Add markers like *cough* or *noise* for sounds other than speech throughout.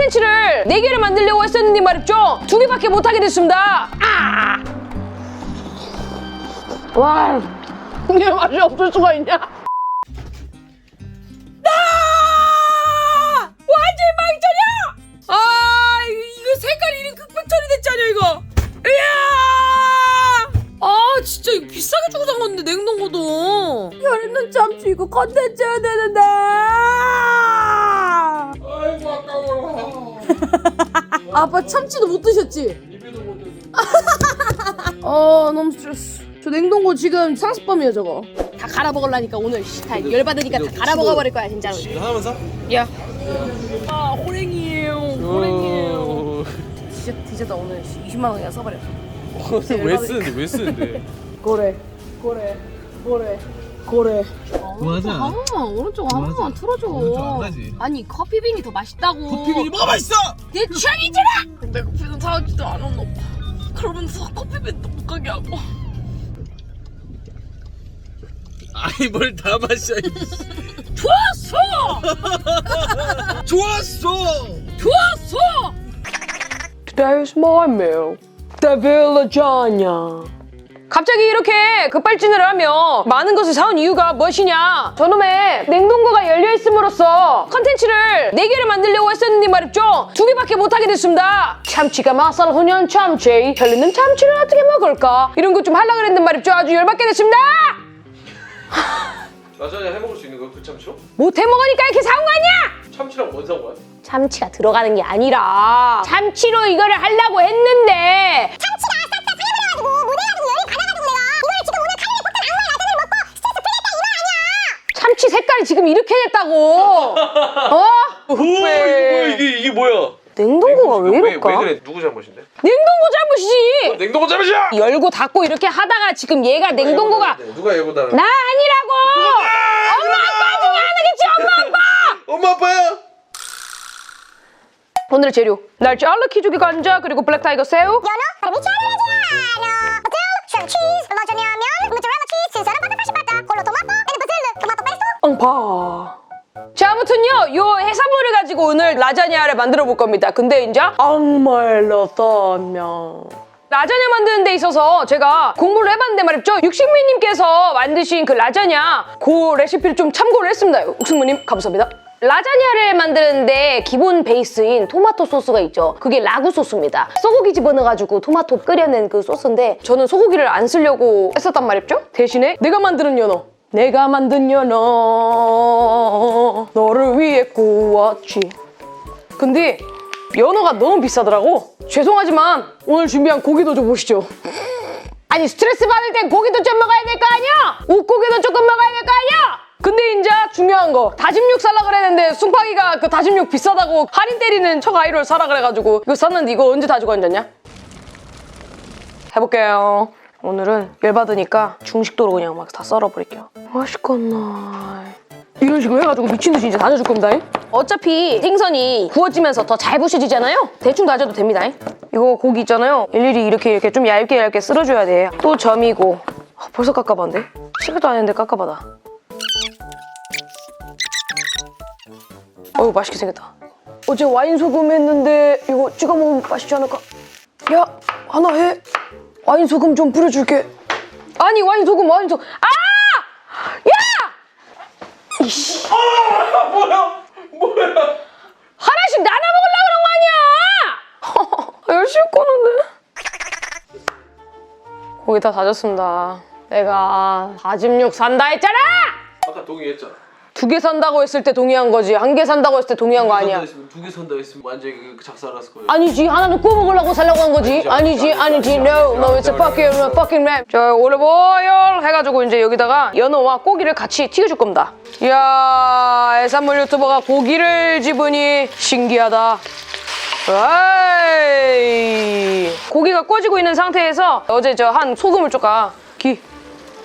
컨텐츠를 네개를 만들려고 했었는데 말이죠. 두 개밖에 못하게 됐습니다. 아! 와, 이게 맛이 없을 수가 있냐? 아! 완전 망전이야! 아, 이거 색깔이 이렇게 흑백처리 됐잖아, 이거. 이야! 아, 진짜 이거 비싸게 주고 산 건데, 냉동고도. 열있는 참치 이거 컨텐츠 해야 되는데. 아빠 참치도 못 드셨지? 입에도 못 대고. 아 너무 스트레스 저 냉동고 지금 상습범이에요 저거 다 갈아 먹으려니까 오늘 씨, 다 열받으니까 다 갈아 먹어버릴 거야 진짜로 하나만 사? 야. 아 호랭이에요 호랭이에요 진짜 뒤졌다 오늘 20만 원이나 써버려 왜 쓰는데 왜 쓰는데? 고래 고래 고래 고래 맞아. 한 번만 오른쪽 한 맞아. 번만 틀어줘 오른쪽 안 가지. 아니 커피빈이 더 맛있다고 커피빈이 뭐가 맛있어? 내 취향이잖아 근데 커피는 사지도 않았나 봐 그러면서 커피빈 또못 가게 하고 아이 뭘다 마셔. *laughs* 좋았어 좋았어. 좋았어 Today's my meal Devil lasagna 갑자기 이렇게 급발진을 하며 많은 것을 사온 이유가 무엇이냐? 저놈의 냉동고가 열려있음으로써 컨텐츠를 4개를 만들려고 했었는데 말이죠. 두 개밖에 못하게 됐습니다. 참치가 맛살 훈연 참치. 혈리는 참치를 어떻게 먹을까? 이런 것좀 하려고 그랬는데 말이죠. 아주 열받게 됐습니다. 라자냐 해 먹을 수 있는 거그 참치로? 못 해 먹으니까 이렇게 사온 거 아니야? 참치랑 뭔 상관? 참치가 들어가는 게 아니라 참치로 이거를 하려고 했는데 참치가 살려버려가지고 모델가지고 열이 받아가지고 지금 이렇게 됐다고 *laughs* 어? 오 이거 뭐야 이게 이게 뭐야? 냉동고가 왜 이럴까? 왜, 왜 그래? 누구 잘못인데? 냉동고 잘못이지 냉동고 잘못이야! 열고 닫고 이렇게 하다가 지금 얘가 냉동고가 누가 예고 다나 아니라고 엄마 아빠 중에 하나겠지 엄마 아빠 엄마 아빠야. 오늘의 재료 날짜 알라 키조개 감자 그리고 블랙 타이거 새우 연어 파르미차르라지 엉파 자 아무튼요 요 해산물을 가지고 오늘 라자냐를 만들어 볼 겁니다 근데 이제 악마의 라자냐 라자냐 만드는 데 있어서 제가 공부를 해봤는데 말이죠 육식미님께서 만드신 그 라자냐 그 레시피를 좀 참고를 했습니다 육식미님 감사합니다 라자냐를 만드는데 기본 베이스인 토마토 소스가 있죠. 그게 라구 소스입니다. 소고기 집어넣어가지고 토마토 끓여낸 그 소스인데 저는 소고기를 안 쓰려고 했었단 말이죠. 대신에 내가 만드는 연어. 내가 만든 연어 너를 위해 구웠지. 근데 연어가 너무 비싸더라고. 죄송하지만 오늘 준비한 고기도 좀 보시죠. 아니 스트레스 받을 땐 고기도 좀 먹어야 될 거 아니야? 웃고기도 조금 먹어야 될 거 아니야? 근데 이제 중요한 거 다짐 육 살라 그랬는데 숭파기가 그 다짐 육 비싸다고 할인 때리는 척 아이를 사라 그래가지고 이거 샀는데 이거 언제 다 앉았냐? 해볼게요 오늘은 열받으니까 중식도로 그냥 막 다 썰어버릴게요. 맛있겠나 이런 식으로 해가지고 미친듯이 이제 다져줄 겁니다 어차피 생선이 구워지면서 더 잘 부셔지잖아요? 대충 다져도 됩니다 이거 고기 있잖아요. 일일이 이렇게 이렇게 좀 얇게 얇게 쓸어줘야 돼요. 또 점이고. 아, 벌써 깎아봤는데? 시간도 안 했는데 깎아봐다. 어우 맛있게 생겼다. 어제 와인 소금 했는데 이거 찍어 먹으면 맛있지 않을까? 야 하나 해 와인 소금 좀 뿌려줄게 아니 와인 소금 와인 소금 아! 야! 이씨 뭐야? 뭐야? 하나씩 나눠 먹으려고 그런 거 아니야 *laughs* 열심히 꺼는데 고기 다 다졌습니다 내가 다짐육 산다 했잖아 아까 동의했잖아. 두 개 산다고 했을 때 동의한 거지. 한 개 산다고 했을 때 동의한 거 아니야. 두개 산다 했으면 완전히 그 작살났을 거예요. 아니지. 하나는 구워 먹으려고 살려고 한 거지. 아니지 아니지. no no it's a fucking fucking rap. 자 올리브 오일 해가지고 이제 여기다가 연어와 고기를 같이 튀겨줄 겁니다. 이야 해산물 유튜버가 고기를 집으니 신기하다. 에이. 고기가 꺼지고 있는 상태에서 어제 저 한 소금을 쪼까 기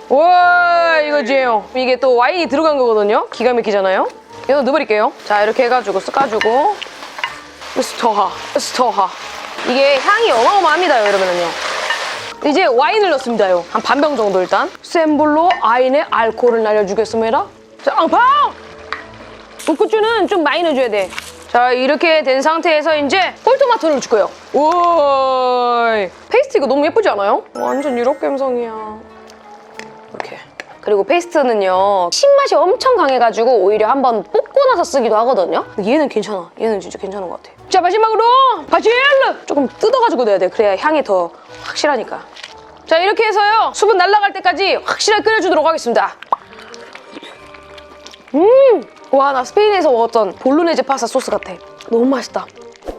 와 이거지요 이게 또 와인이 들어간 거거든요? 기가 막히잖아요? 이거 넣어버릴게요. 자 이렇게 해가지고 쓱가지고. 스토하 스토하. 이게 향이 어마어마합니다 여러분은요. 이제 와인을 넣습니다요. 한 반 병 정도 일단. 센 불로 와인의 알코올을 날려주겠습니다. 자 앙팡! 우쿠쭈는 좀 많이 넣어줘야 돼. 자 이렇게 된 상태에서 이제 홀토마토를 넣을 거예요. 우와 페이스트 이거 너무 예쁘지 않아요? 완전 유럽 감성이야. 그리고 페이스트는요 신맛이 엄청 강해가지고 오히려 한번 볶고 나서 쓰기도 하거든요. 얘는 괜찮아. 얘는 진짜 괜찮은 것 같아. 자 마지막으로 바질르 조금 뜯어가지고 넣어야 돼. 그래야 향이 더 확실하니까. 자 이렇게 해서요 수분 날아갈 때까지 확실하게 끓여주도록 하겠습니다. 음! 와, 나 스페인에서 먹었던 볼로네제 파스타 소스 같아. 너무 맛있다.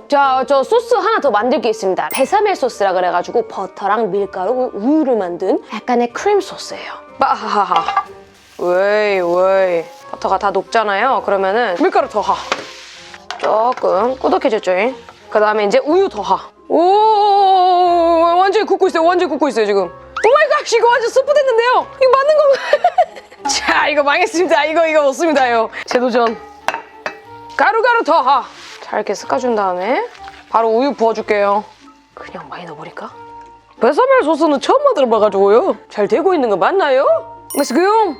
자, 저 소스 하나 더 만들 게 있습니다. 베사멜 소스라 그래가지고 버터랑 밀가루, 우유를 만든 약간의 크림 소스예요. 빠하하하. 웨이, 웨이. 버터가 다 녹잖아요. 그러면은 밀가루 더 하. 조금 꾸덕해졌죠? 그 다음에 이제 우유 더 하. 오, 완전히 굽고 있어요. 완전히 굽고 있어요, 지금. 오마이갓, 이거 완전 스프 됐는데요? 이거 맞는 건가요? *laughs* 자, 이거 망했습니다. 이거, 이거 없습니다 요. 재도전. 가루가루 더 하. 자, 이렇게 섞어준 다음에 바로 우유 부어줄게요. 그냥 많이 넣어버릴까? 베사멜 소스는 처음 만들어봐가지고요. 잘 되고 있는 거 맞나요? 맛있고요.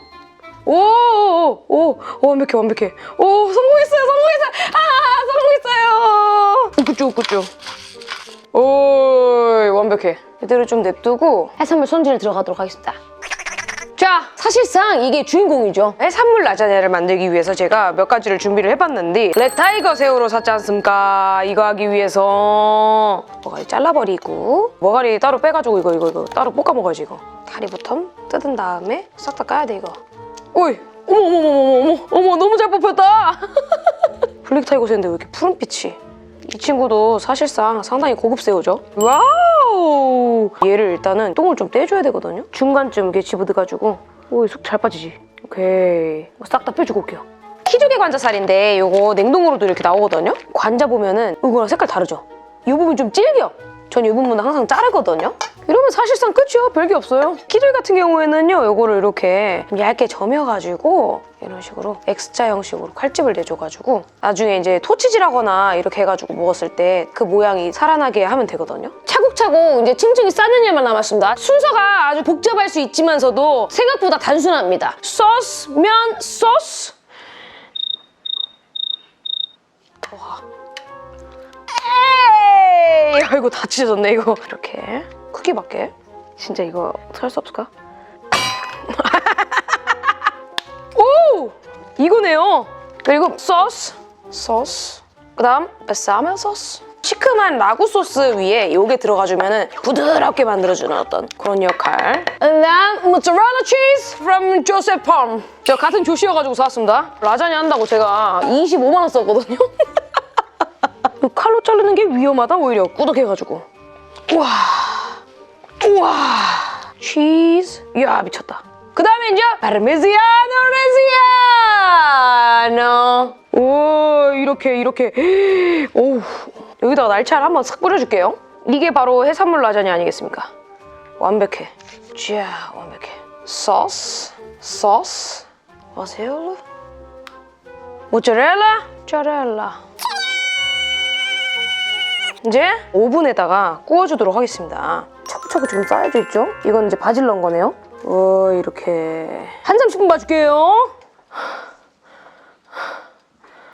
오, 오, 오, 오, 완벽해, 완벽해. 오, 성공했어요, 성공했어요. 아, 성공했어요. 웃구쭈, 웃구쭈. 오, 완벽해. 이대로 좀 냅두고 해산물 손질 들어가도록 하겠습니다. 자, 사실상 이게 주인공이죠. 해산물 라자냐를 만들기 위해서 제가 몇 가지를 준비를 해봤는데 렉타이거 새우로 샀지 않습니까? 이거 하기 위해서 머가리 잘라버리고 머가리 따로 빼가지고 이거 이거 이거 따로 볶아 먹어야지 이거. 다리부터 뜯은 다음에 싹 다 까야 돼 이거. 오이! 어머 어머 어머 어머 어머 어머 너무 잘 뽑혔다. *laughs* 블랙 타이거 새우인데 왜 이렇게 푸른빛이? 이 친구도 사실상 상당히 고급 새우죠. 와우! 얘를 일단은 똥을 좀 떼줘야 되거든요. 중간쯤 이렇게 집어넣어가지고 오이 속 잘 빠지지. 오케이. 싹 다 빼주고 올게요. 키조개 관자살인데 이거 냉동으로도 이렇게 나오거든요. 관자 보면은 이거랑 색깔 다르죠. 이 부분 좀 질겨. 전 이 부분은 항상 자르거든요. 이러면 사실상 끝이요. 별게 없어요. 키조개 같은 경우에는요. 이거를 이렇게 좀 얇게 점여가지고 이런 식으로 X자 형식으로 칼집을 내줘가지고 나중에 이제 토치질하거나 이렇게 해가지고 먹었을 때 그 모양이 살아나게 하면 되거든요. 차곡차곡 이제 층층이 쌓는 일만 남았습니다. 순서가 아주 복잡할 수 있지만서도 생각보다 단순합니다. 소스, 면, 소스. 와. 에이! 아이고 다 찢어졌네 이거. 이렇게 크기밖에. 진짜 이거 살 수 없을까? *laughs* 오! 이거네요. 그리고 소스, 소스. 그다음 베사멜 소스. 시큼한 라구 소스 위에 요게 들어가주면 부드럽게 만들어주는 어떤 그런 역할. And then mozzarella cheese from Joseph Palm. 제가 같은 조시여가지고 사왔습니다. 라자냐 한다고 제가 25만 원 썼거든요. *laughs* 칼로 자르는 게 위험하다 오히려 꾸덕해가지고. 우와, 우와, 치즈. 이야 미쳤다. 그 다음에 이제 파르메지아노 레지아노. 오 이렇게 이렇게. 오 여기다가 날차를 한번 싹 뿌려줄게요. 이게 바로 해산물 라자냐 아니겠습니까? 완벽해. 쥐야 완벽해. 소스, 소스, 마세요. 모짜렐라, 짜렐라. 이제 오븐에다가 구워주도록 하겠습니다. 차고차고 지금 쌓여져 있죠? 이건 이제 바질 넣은 거네요. 어, 이렇게 한 30분 봐줄게요.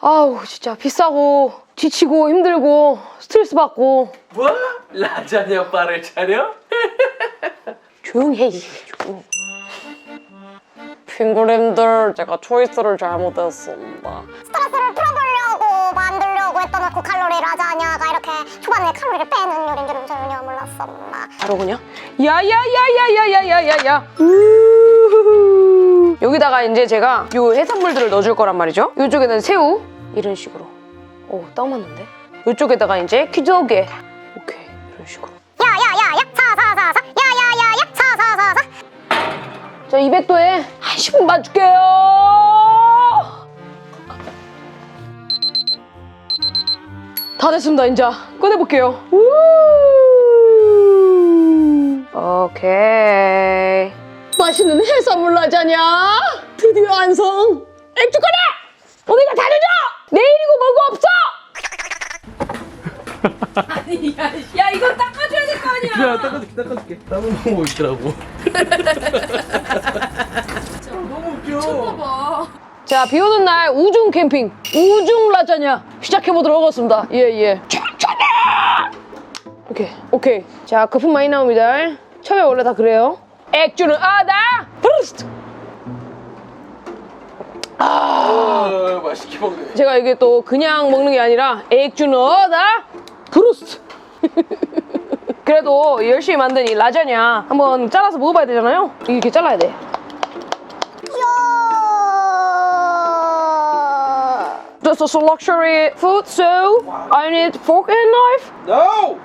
아우 진짜 비싸고 지치고 힘들고 스트레스 받고 뭐? 라자냐 바를 차려? 조용해 조용. 핑그림들 제가 초이스를 잘못했습니다. 스트레스를 풀어보려고 만들려고 했던 그 칼로리 라자냐가 이렇게 초반에 칼로리를 빼는 요리인 줄은 전혀 몰랐습니다. 바로 그냥 야야야야야야야야야. 여기다가 이제 제가 요 해산물들을 넣어줄 거란 말이죠. 이쪽에는 새우 이런 식으로. 오딱 맞는데? 이쪽에다가 이제 키조개 오케이 이런 식으로. 야야야야. 사사사사. 야야야야. 사사사사. 자 200도에 한 10분 봐줄게요. 다 됐습니다 이제 꺼내볼게요. 우 오케이. 맛있는 해산물 라자냐? 드디어 완성. 액주 꺼내 오늘가 다 늦어! 내일이고 뭐고 없어! 아니 야, 야 이거 닦아줘야 될 거 아니야. 야 닦아줄게 닦아줄게. 땀을 보고 있더라고. *laughs* 너무 웃겨. 자, 비 오는 날 우중 캠핑, 우중 라자냐 시작! 시작해보도록 하겠습니다. 예, 예. 오케이, 오케이. 자, 거품 많이 나옵니다. 처음에 원래 다 그래요. 액주는 아다! 브루스트! 어, 맛있게 먹네. 제가 이게 또 그냥 먹는 게 아니라 액주는 아다! 브루스트! *laughs* 그래도 열심히 만든 이 라자냐 한번 잘라서 먹어봐야 되잖아요? 이렇게 잘라야 돼. This is a luxury food, so I need fork and knife. No!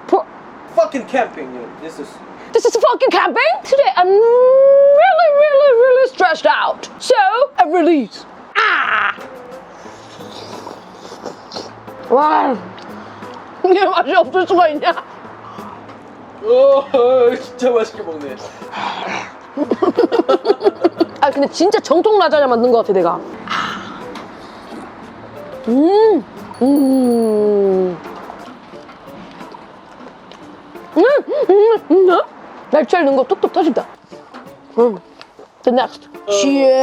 Fucking camping, know. This is. This is fucking camping. Today I'm really, really, really stressed out. So I release. Ah! 와, 이게 맛이 없을 수가 있냐? 어, 진짜 맛있게 먹네. 아 근데 진짜 정통 라자냐 만든 것 같아 내가. 음, 음. 날치알 넣은 거 뚝뚝 터진다. 음. The next. Cheers.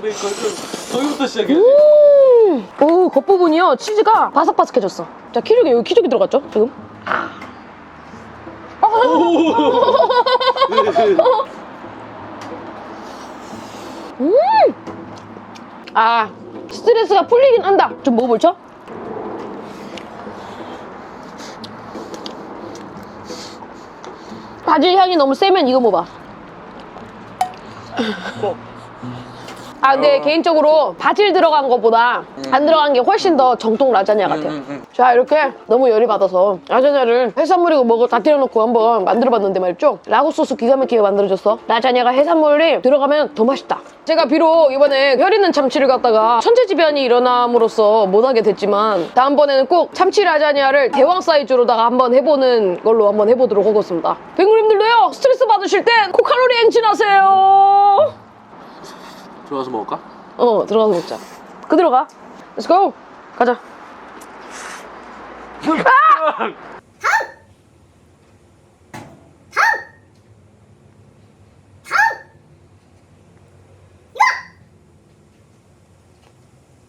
그래, 거기서, 거기부터 시작해. 음. 오, 겉부분이요. 치즈가 바삭바삭해졌어. 자, 키죽이 여기 키죽이 들어갔죠? 지금. 아, 스트레스가 풀리긴 한다. 좀 먹어볼죠? 바질 향이 너무 세면 이거 먹어봐. 아, 근데 개인적으로 바질 들어간 것보다 안 들어간 게 훨씬 더 정통 라자냐 같아. 음, 음. 자, 이렇게 너무 열이 받아서 라자냐를 해산물이고 뭐고 다 때려놓고 한번 만들어봤는데 말이죠. 라구 소스 기가 막히게 만들어졌어. 라자냐가 해산물이 들어가면 더 맛있다. 제가 비록 이번에 혈 있는 참치를 갖다가 천재지변이 일어남으로써 못하게 됐지만 다음번에는 꼭 참치 라자냐를 대왕 사이즈로다가 한번 해보는 걸로 한번 해보도록 하겠습니다. 뱅구님들도요 스트레스 받으실 땐 고칼로리 행진하세요. 들어가서 먹을까? 어 들어가서 먹자 그대로 가 Let's go 가자 아!